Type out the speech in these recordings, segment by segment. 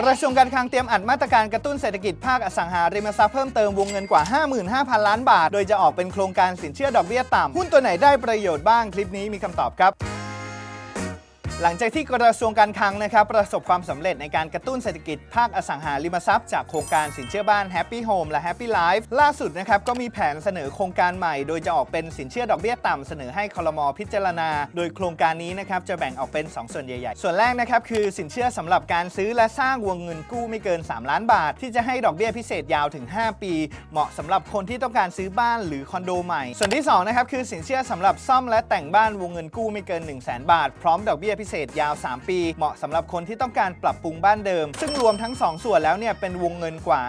กระทรวงการคลังเตรียมอัดมาตรการกระตุ้นเศรษฐกิจภาคอสังหาริมทรัพย์เพิ่มเติมวงเงินกว่า 55,000 ล้านบาท โดยจะออกเป็นโครงการสินเชื่อดอกเบี้ยต่ำ หุ้นตัวไหนได้ประโยชน์บ้าง คลิปนี้มีคำตอบครับ หลังจากที่กระทรวงการคลังนะครับประสบความสำเร็จในการกระตุ้นเศรษฐกิจภาคอสังหาริมทรัพย์จากโครงการสินเชื่อบ้าน Happy Home และ Happy Life ล่าสุดนะครับก็มีแผนเสนอโครงการใหม่ โดยจะออกเป็นสินเชื่อดอกเบี้ยต่ำเสนอให้คลมพิจารณา โดยโครงการนี้นะครับจะแบ่งออกเป็น 2 ส่วนใหญ่ๆ ส่วนแรกนะครับคือสินเชื่อสำหรับการซื้อและสร้างวงเงินกู้ไม่เกิน 3 ล้านบาท ที่จะให้ดอกเบี้ยพิเศษยาวถึง 5 ปี เหมาะสำหรับคนที่ต้องการซื้อบ้านหรือคอนโดใหม่ ส่วนที่สองนะครับคือสินเชื่อสำหรับซ่อมและแต่งบ้านวงเงินกู้ไม่เกิน 1 0 0 0 0แบาท พร้อมดอกเบี้ยพิเศษยาว 3 ปี เหมาะสำหรับคนที่ต้องการปรับปรุงบ้านเดิม ซึ่งรวมทั้ง 2 ส่วนแล้วเนี่ยเป็นวงเงินกว่า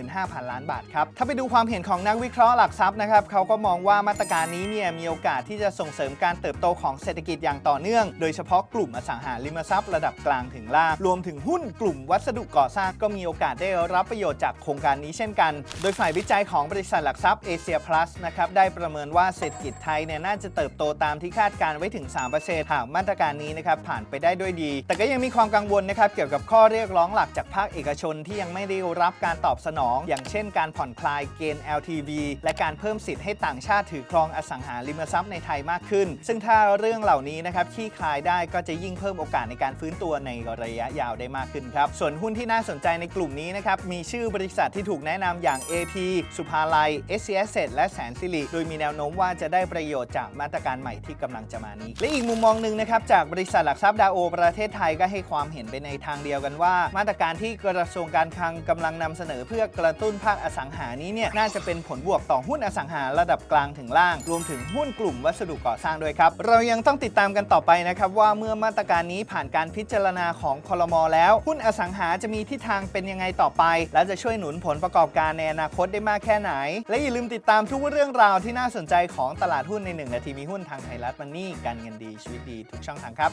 55,000 ล้านบาทครับ ถ้าไปดูความเห็นของนักวิเคราะห์หลักทรัพย์นะครับเขาก็มองว่ามาตรการนี้เนี่ยมีโอกาสที่จะส่งเสริมการเติบโตของเศรษฐกิจอย่างต่อเนื่อง โดยเฉพาะกลุ่มอสังหาริมทรัพย์ระดับกลางถึงล่างรวมถึงหุ้นกลุ่มวัสดุก่อสร้างก็มีโอกาสได้รับประโยชน์จากโครงการนี้เช่นกัน โดยฝ่ายวิจัยของบริษัทหลักทรัพย์เอเชียพลัสนะครับได้ประเมินว่าเศรษฐกิจไทยเนี่ยน่าจะเติบโตตามที่คาดการไว้ถึง 3%หากมาตรการนี้นะครับผ่านไปได้ด้วยดี แต่ก็ยังมีความกังวลนะครับเกี่ยวกับข้อเรียกร้องหลักจากภาคเอกชนที่ยังไม่ได้รับการตอบสนอง อย่างเช่น การผ่อนคลายเกณฑ์ LTV และการเพิ่มสิทธิ์ให้ต่างชาติถือครองอสังหาริมทรัพย์ในไทยมากขึ้น ซึ่งถ้าเรื่องเหล่านี้นะครับคลี่คลายได้ก็จะยิ่งเพิ่มโอกาสในการฟื้นตัวในระยะยาวได้มากขึ้นครับส่วนหุ้นที่น่าสนใจในกลุ่มนี้นะครับมีชื่อบริษัทที่ถูกแนะนำอย่าง AP สุภาลัย s c s และแสนสิริโดยมีแนวโน้มว่าจะได้ประโยชน์จากมาตรการใหม่ที่กำลังจะมานี้ และอีกมุมมองหนึ่งนะครับจากบริษัทหลักทรัพย์ดาโอประเทศไทยก็ให้ความเห็นไปในทางเดียวกันว่า มาตรการที่กระทรวงการคลังกำลังนำเสนอเพื่อกระตุ้นภาคอสังหานี้เนี่ยน่าจะเป็นผลบวกต่อหุ้นอสังหาระดับกลางถึงล่าง รวมถึงหุ้นกลุ่มวัสดุก่อสร้างด้วยครับ เรายังต้องติดตามกันต่อไปนะครับว่าเมื่อมาตรการนี้ผ่านการพิจารณาของคลมแล้ว หุ้นอสังหาจะมีทิศทางเป็นยังไงต่อไป และจะช่วยหนุนผลประกอบการในอนาคตได้มากแค่ไหน และอย่าลืมติดตามทุกเรื่องราวที่น่าสนใจของตลาดหุ้นในหนึ่งนาทีมีหุ้นทางไทยรัฐมันนี่การเงินดีชีวิตดีทุกช่องทางครับ